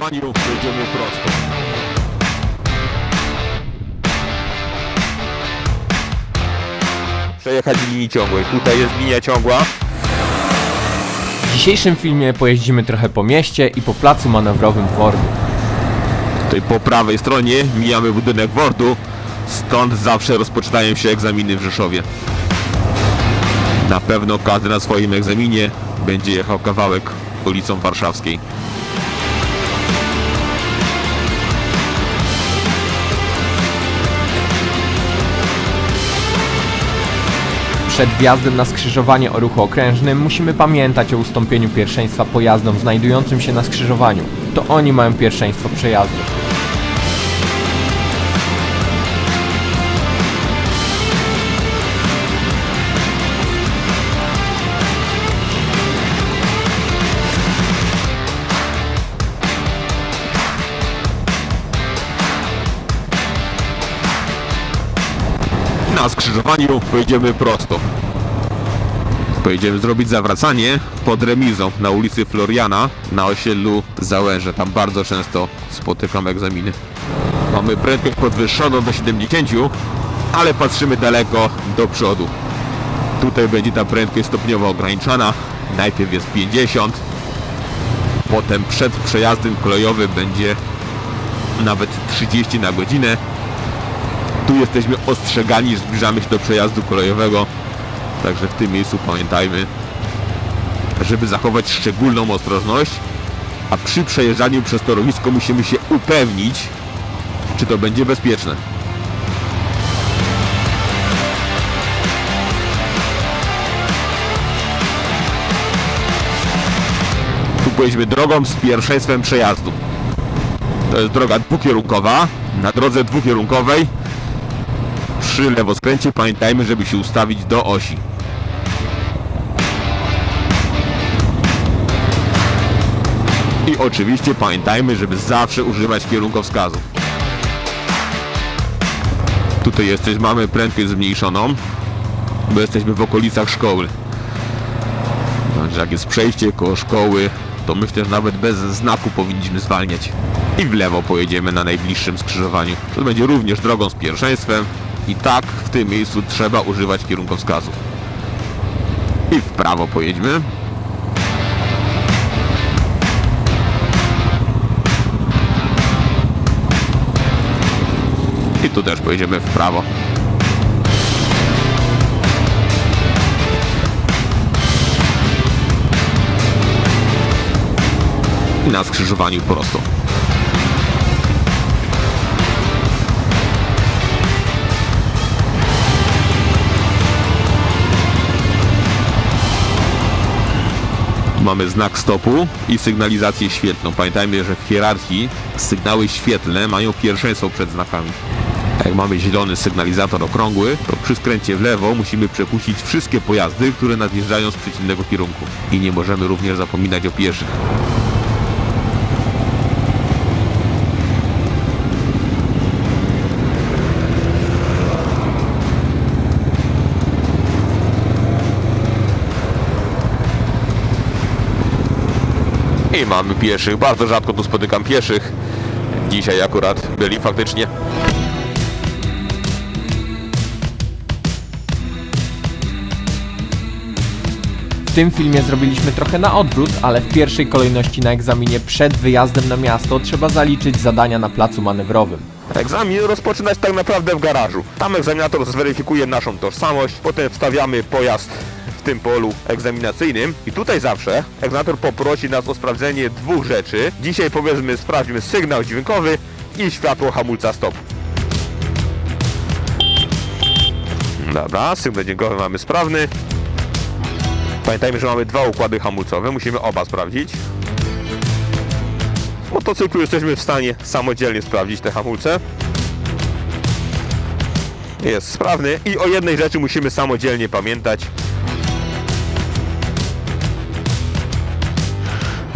skrzyżowaniu jedziemy prosto. Przejechać linii ciągłej. Tutaj jest linia ciągła. W dzisiejszym filmie pojeździmy trochę po mieście i po placu manewrowym Wordu. Tutaj po prawej stronie mijamy budynek Wordu. Stąd zawsze rozpoczynają się egzaminy w Rzeszowie. Na pewno każdy na swoim egzaminie będzie jechał kawałek ulicą Warszawskiej. Przed wjazdem na skrzyżowanie o ruchu okrężnym musimy pamiętać o ustąpieniu pierwszeństwa pojazdom znajdującym się na skrzyżowaniu. To oni mają pierwszeństwo przejazdu. Skrzyżowaniu pojedziemy prosto. Pojedziemy zrobić zawracanie pod remizą na ulicy Floriana na osiedlu Załęże. Tam bardzo często spotykam egzaminy. Mamy prędkość podwyższoną do 70, ale patrzymy daleko do przodu. Tutaj będzie ta prędkość stopniowo ograniczana. Najpierw jest 50, potem przed przejazdem kolejowym będzie nawet 30 na godzinę. Tu jesteśmy ostrzegani, że zbliżamy się do przejazdu kolejowego. Także w tym miejscu pamiętajmy, żeby zachować szczególną ostrożność, a przy przejeżdżaniu przez torowisko musimy się upewnić, czy to będzie bezpieczne. Tu pojedziemy drogą z pierwszeństwem przejazdu. To jest droga dwukierunkowa. Na drodze dwukierunkowej przy lewoskręcie pamiętajmy, żeby się ustawić do osi. I oczywiście pamiętajmy, żeby zawsze używać kierunkowskazów. Tutaj jesteś, mamy prędkość zmniejszoną, bo jesteśmy w okolicach szkoły. Także jak jest przejście koło szkoły, to myślę, że nawet bez znaku powinniśmy zwalniać. I w lewo pojedziemy na najbliższym skrzyżowaniu. To będzie również drogą z pierwszeństwem. I tak w tym miejscu trzeba używać kierunkowskazów. I w prawo pojedźmy. I tu też pojedziemy w prawo. I na skrzyżowaniu prosto. Mamy znak stopu i sygnalizację świetlną. Pamiętajmy, że w hierarchii sygnały świetlne mają pierwszeństwo przed znakami. Jak mamy zielony sygnalizator okrągły, to przy skręcie w lewo musimy przepuścić wszystkie pojazdy, które nadjeżdżają z przeciwnego kierunku. I nie możemy również zapominać o pieszych. I mamy pieszych. Bardzo rzadko tu spotykam pieszych. Dzisiaj akurat byli faktycznie. W tym filmie zrobiliśmy trochę na odwrót, ale w pierwszej kolejności na egzaminie przed wyjazdem na miasto trzeba zaliczyć zadania na placu manewrowym. Egzamin rozpoczynać tak naprawdę w garażu. Tam egzaminator zweryfikuje naszą tożsamość, potem wstawiamy pojazd tym polu egzaminacyjnym i tutaj zawsze egzaminator poprosi nas o sprawdzenie dwóch rzeczy. Dzisiaj powiedzmy sprawdźmy sygnał dźwiękowy i światło hamulca stop. Dobra, sygnał dźwiękowy mamy sprawny. Pamiętajmy, że mamy dwa układy hamulcowe, musimy oba sprawdzić. W motocyklu jesteśmy w stanie samodzielnie sprawdzić te hamulce. Jest sprawny i o jednej rzeczy musimy samodzielnie pamiętać.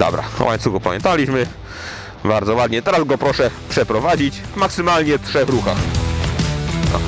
Dobra, o łańcuchu pamiętaliśmy. Bardzo ładnie. Teraz go proszę przeprowadzić w maksymalnie trzech ruchach. No.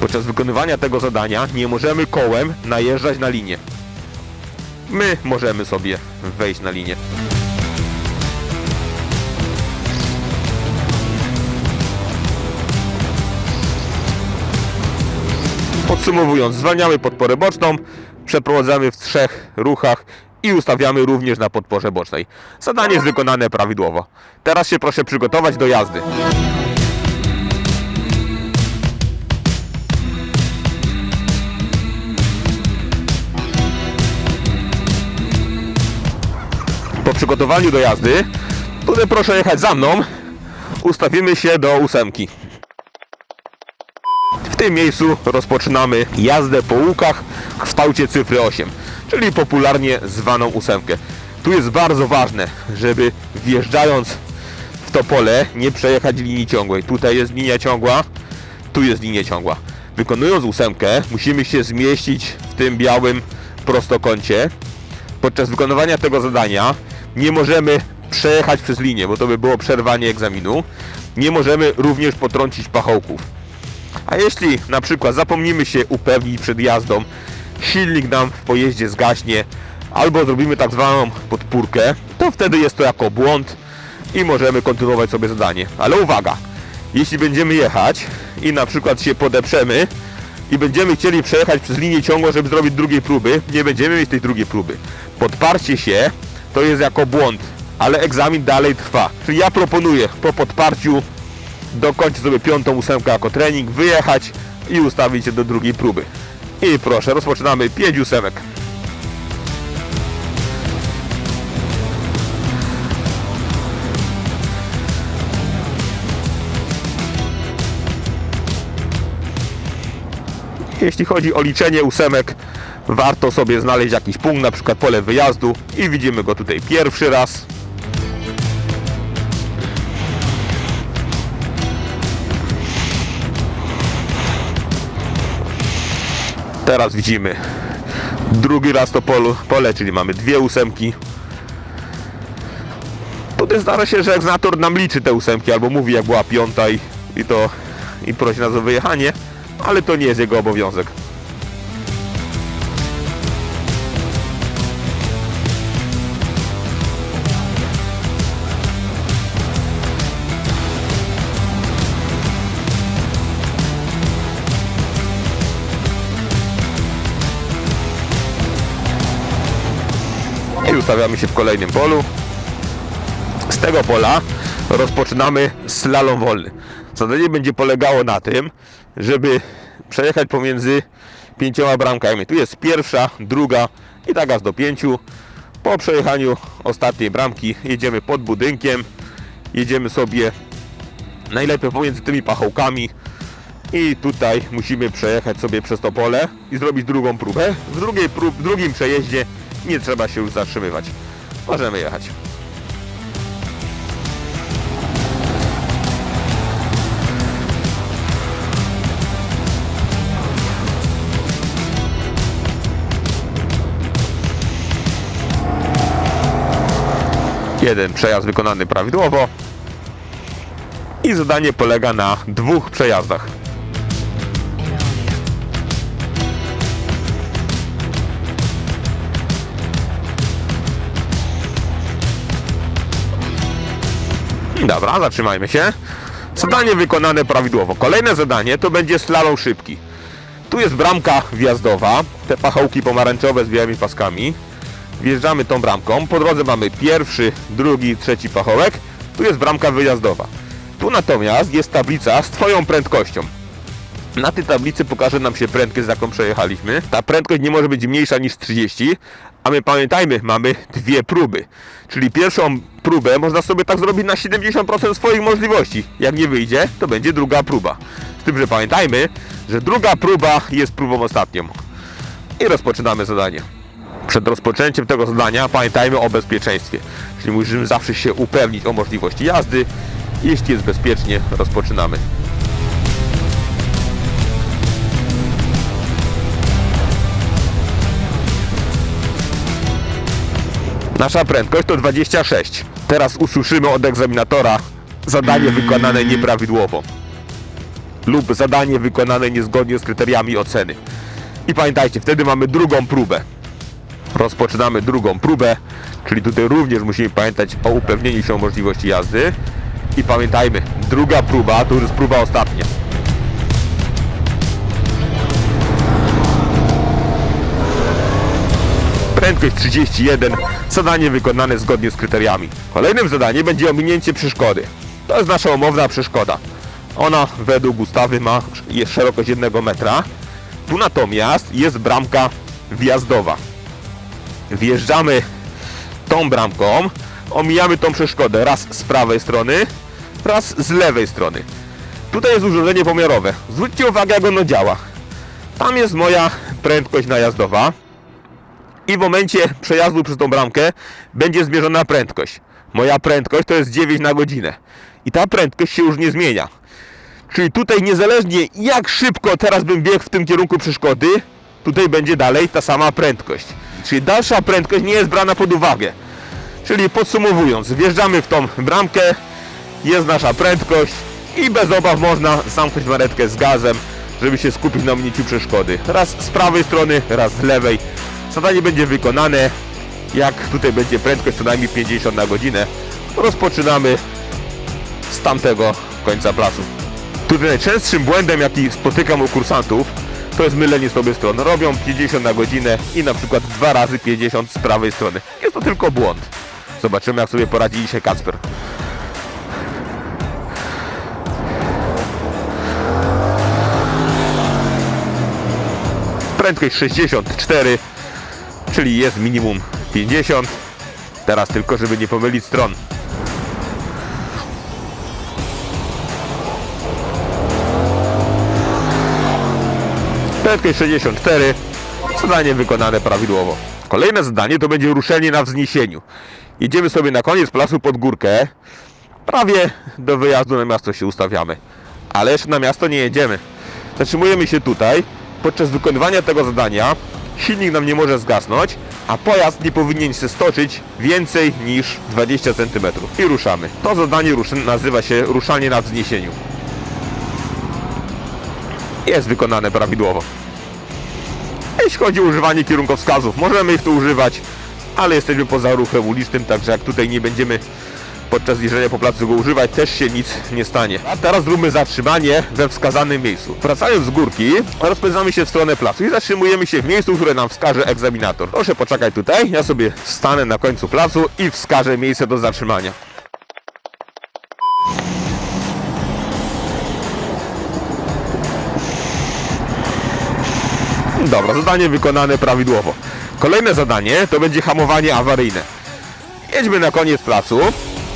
Podczas wykonywania tego zadania nie możemy kołem najeżdżać na linię. My możemy sobie wejść na linię. Podsumowując, zwalniamy podporę boczną, przeprowadzamy w trzech ruchach i ustawiamy również na podporze bocznej. Zadanie jest wykonane prawidłowo. Teraz się proszę przygotować do jazdy. Po przygotowaniu do jazdy, tutaj proszę jechać za mną, ustawimy się do ósemki. W tym miejscu rozpoczynamy jazdę po łukach w kształcie cyfry 8, czyli popularnie zwaną ósemkę. Tu jest bardzo ważne, żeby wjeżdżając w to pole nie przejechać linii ciągłej. Tutaj jest linia ciągła, tu jest linia ciągła. Wykonując ósemkę musimy się zmieścić w tym białym prostokącie. Podczas wykonywania tego zadania nie możemy przejechać przez linię, bo to by było przerwanie egzaminu. Nie możemy również potrącić pachołków. A jeśli na przykład zapomnimy się upewnić przed jazdą, silnik nam w pojeździe zgaśnie, albo zrobimy tak zwaną podpórkę, to wtedy jest to jako błąd i możemy kontynuować sobie zadanie. Ale uwaga, jeśli będziemy jechać i na przykład się podeprzemy i będziemy chcieli przejechać przez linię ciągłą, żeby zrobić drugiej próby, nie będziemy mieć tej drugiej próby. Podparcie się to jest jako błąd, ale egzamin dalej trwa. Czyli ja proponuję po podparciu dokończyć sobie piątą ósemkę jako trening, wyjechać i ustawić się do drugiej próby. I proszę, rozpoczynamy 5 ósemek. Jeśli chodzi o liczenie ósemek, warto sobie znaleźć jakiś punkt, na przykład pole wyjazdu i widzimy go tutaj pierwszy raz, Teraz widzimy drugi raz to polu, pole, czyli mamy dwie ósemki. Tutaj zdarza się, że egzaminator nam liczy te ósemki, albo mówi jak była piąta i, i to i prosi nas o wyjechanie, ale to nie jest jego obowiązek. Ustawiamy się w kolejnym polu. Z tego pola rozpoczynamy slalom wolny. Zadanie będzie polegało na tym, żeby przejechać pomiędzy pięcioma bramkami. Tu jest pierwsza, druga i tak aż do pięciu. Po przejechaniu ostatniej bramki jedziemy pod budynkiem. Jedziemy sobie najlepiej pomiędzy tymi pachołkami. I tutaj musimy przejechać sobie przez to pole i zrobić drugą próbę. W, drugiej prób, w drugim przejeździe nie trzeba się już zatrzymywać. Możemy jechać. Jeden przejazd wykonany prawidłowo i zadanie polega na dwóch przejazdach. Dobra, zatrzymajmy się. Zadanie wykonane prawidłowo. Kolejne zadanie to będzie slalom szybki. Tu jest bramka wjazdowa, te pachołki pomarańczowe z białymi paskami. Wjeżdżamy tą bramką. Po drodze mamy pierwszy, drugi, trzeci pachołek. Tu jest bramka wyjazdowa. Tu natomiast jest tablica z Twoją prędkością. Na tej tablicy pokaże nam się prędkość, z jaką przejechaliśmy. Ta prędkość nie może być mniejsza niż 30, a my pamiętajmy, mamy dwie próby. Czyli pierwszą próbę można sobie tak zrobić na 70% swoich możliwości. Jak nie wyjdzie, to będzie druga próba. Z tym, że pamiętajmy, że druga próba jest próbą ostatnią. I rozpoczynamy zadanie. Przed rozpoczęciem tego zadania pamiętajmy o bezpieczeństwie. Czyli musimy zawsze się upewnić o możliwości jazdy. Jeśli jest bezpiecznie, rozpoczynamy. Nasza prędkość to 26. Teraz usłyszymy od egzaminatora zadanie wykonane nieprawidłowo. lub zadanie wykonane niezgodnie z kryteriami oceny. I pamiętajcie, wtedy mamy drugą próbę. Rozpoczynamy drugą próbę, czyli tutaj również musimy pamiętać o upewnieniu się możliwości jazdy. I pamiętajmy, druga próba to już jest próba ostatnia. Prędkość 31, zadanie wykonane zgodnie z kryteriami. Kolejnym zadaniem będzie ominięcie przeszkody. To jest nasza umowna przeszkoda. Ona według ustawy ma szerokość 1 metra. Tu natomiast jest bramka wjazdowa. Wjeżdżamy tą bramką, omijamy tą przeszkodę raz z prawej strony, raz z lewej strony. Tutaj jest urządzenie pomiarowe. Zwróćcie uwagę jak ono działa. Tam jest moja prędkość najazdowa i w momencie przejazdu przez tą bramkę będzie zmierzona prędkość. Moja prędkość to jest 9 na godzinę. I ta prędkość się już nie zmienia. Czyli tutaj niezależnie jak szybko teraz bym biegł w tym kierunku przeszkody, tutaj będzie dalej ta sama prędkość. Czyli dalsza prędkość nie jest brana pod uwagę. Czyli podsumowując, wjeżdżamy w tą bramkę, jest nasza prędkość i bez obaw można zamknąć maretkę z gazem, żeby się skupić na ominięciu przeszkody. Raz z prawej strony, raz z lewej. Zadanie będzie wykonane, jak tutaj będzie prędkość co najmniej 50 na godzinę. Rozpoczynamy z tamtego końca placu. Tutaj najczęstszym błędem, jaki spotykam u kursantów, to jest mylenie sobie stron. Robią 50 na godzinę i na przykład dwa razy 50 z prawej strony. Jest to tylko błąd. Zobaczymy, jak sobie poradzi dzisiaj Kacper. Prędkość 64, czyli jest minimum 50. Teraz tylko, żeby nie pomylić stron. Prędkość 64. Zadanie wykonane prawidłowo. Kolejne zadanie to będzie ruszenie na wzniesieniu. Jedziemy sobie na koniec placu pod górkę. Prawie do wyjazdu na miasto się ustawiamy. Ale jeszcze na miasto nie jedziemy. Zatrzymujemy się tutaj. Podczas wykonywania tego zadania silnik nam nie może zgasnąć, a pojazd nie powinien się stoczyć więcej niż 20 cm. I ruszamy. To zadanie nazywa się ruszanie na wzniesieniu jest wykonane prawidłowo. Jeśli chodzi o używanie kierunkowskazów, możemy ich tu używać, ale jesteśmy poza ruchem ulicznym, także jak tutaj nie będziemy podczas jeżdżenia po placu go używać, też się nic nie stanie. A teraz zróbmy zatrzymanie we wskazanym miejscu. Wracając z górki, rozpędzamy się w stronę placu i zatrzymujemy się w miejscu, które nam wskaże egzaminator. Proszę poczekać tutaj, ja sobie stanę na końcu placu i wskażę miejsce do zatrzymania. Dobra, zadanie wykonane prawidłowo. Kolejne zadanie to będzie hamowanie awaryjne. Jedźmy na koniec placu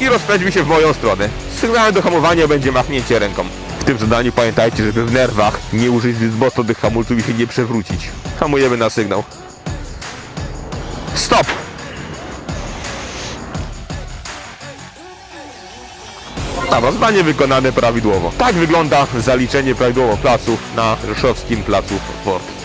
i rozpędźmy się w moją stronę. Sygnałem do hamowania będzie machnięcie ręką. W tym zadaniu pamiętajcie, żeby w nerwach nie użyć zbyt mocno tych hamulców i się nie przewrócić. Hamujemy na sygnał. Stop! Dobra, zadanie wykonane prawidłowo. Tak wygląda zaliczenie prawidłowo placu na Rzeszowskim Placu Port.